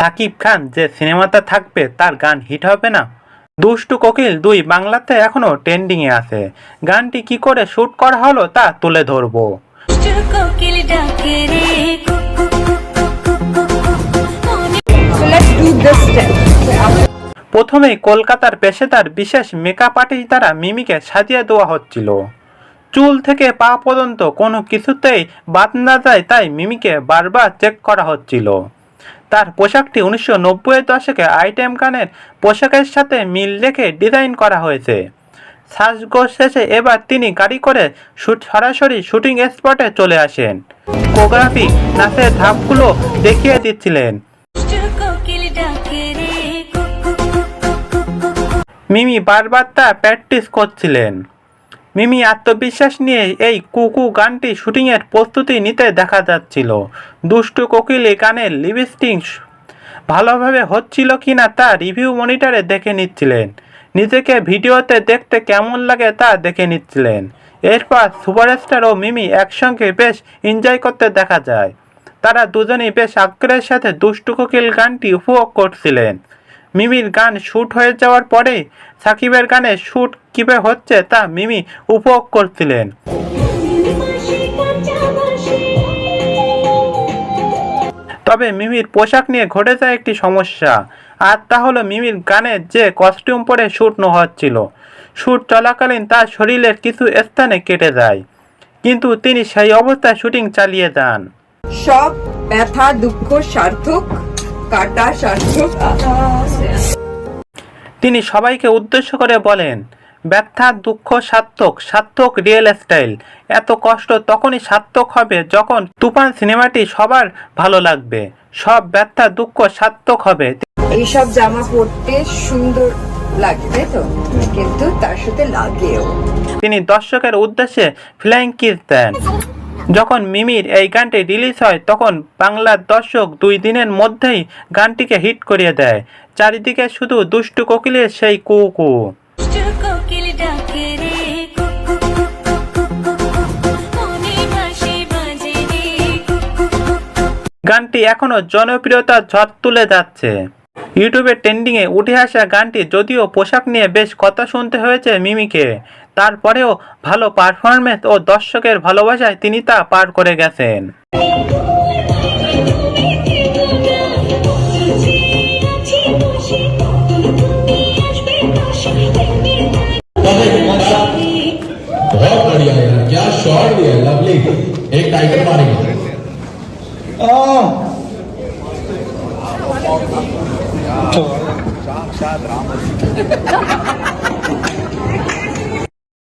সাকিব খান যে সিনেমাতে থাকবে তার গান হিট হবে না? দুষ্টু কোকিল দুই বাংলাতে এখনও ট্রেন্ডিংয়ে আছে। গানটি কি করে শ্যুট করা হলো তা তুলে ধরবো. প্রথমেই কলকাতার পেশাদার বিশেষ মেকআপ আর্টিস্ট দ্বারা মিমিকে সাজিয়ে দেওয়া হচ্ছিল। চুল থেকে পা পর্যন্ত কোনো কিছুতেই বাদ না যায় তাই মিমিকে বারবার চেক করা হচ্ছিল। তার পোশাকটি উনিশশো নব্বইয়ের দশকে আইটেম গানের পোশাকের সাথে মিল রেখে ডিজাইন করা হয়েছে। সাজগোজ শেষে এবার তিনি গাড়ি করে শুট, সরাসরি শুটিং স্পটে চলে আসেন। কোগ্রাফি নাচের ধাপগুলো দেখিয়ে দিচ্ছিলেন। মিমি বারবার তা প্র্যাকটিস করছিলেন। মিমি আত্মবিশ্বাস নিয়ে এই কুকু গানটি শুটিংয়ের প্রস্তুতি নিতে দেখা যাচ্ছিল। দুষ্টু কোকিল কোকিলি গানের লিপস্টিং ভালোভাবে হচ্ছিল কি না তা রিভিউ মনিটরে দেখে নিচ্ছিলেন। নিজেকে ভিডিওতে দেখতে কেমন লাগে তা দেখে নিচ্ছিলেন। এরপর সুপারস্টার ও মিমি একসঙ্গে বেশ এনজয় করতে দেখা যায়। তারা দুজনেই বেশ আগ্রহের সাথে দুষ্টু কোকিল গানটি উপভোগ করছিলেন। মিমির গান শ্যুট হয়ে যাওয়ার পরে সাকিবের গানে শ্যুট কীভাবে হচ্ছে তা মিমি উপভোগ করছিলেন। তবে মিমির পোশাক নিয়ে ঘটে যায় একটি সমস্যা, আর তা হলো মিমির গানের যে কস্টিউম পরে শ্যুট ন হচ্ছিল শ্যুট চলাকালীন তার শরীরের কিছু স্থানে কেটে যায়, কিন্তু তিনি সেই অবস্থায় শুটিং চালিয়ে যান। সব ব্যথা, দুঃখ, সার্থক। কাটা তিনি সবাইকে উদ্দেশ্য করে বলেন ব্যথা দুঃখ সার্থক সার্থক রিয়েল স্টাইল। এত কষ্ট তখনই সার্থক হবে যখন তুফান সিনেমাটি সবার ভালো লাগবে। সব ব্যথা দুঃখ সার্থক হবে। এইসব জামা পরতে সুন্দর লাগে তাই তো? কিন্তু তার সাথে লাগেও। তিনি দর্শকের উদ্দেশ্যে ফ্লাইং কিস দেন। যখন মিমির এই গানটি রিলিজ হয় তখন বাংলার দর্শক দুই দিনের মধ্যেই গানটিকে হিট করিয়ে দেয় চারিদিকে শুধু দুষ্টু কোকিলের সেই কু কু মনে গানটি এখনও জনপ্রিয়তার ঝড় তুলে যাচ্ছে ইউটিউবে ট্রেন্ডিংয়ে উঠে আসা গানটি যদিও পোশাক নিয়ে বেশ কথা শুনতে হয়েছে মিমিকে তারপরেও ভালো পারফরমেন্স ও দর্শকের ভালোবাসায় তিনি তা পার করে গেছেন बहुत बढ़िया यार क्या शॉट दिया लवली एक टाइटल मारेंगे साक्षात राम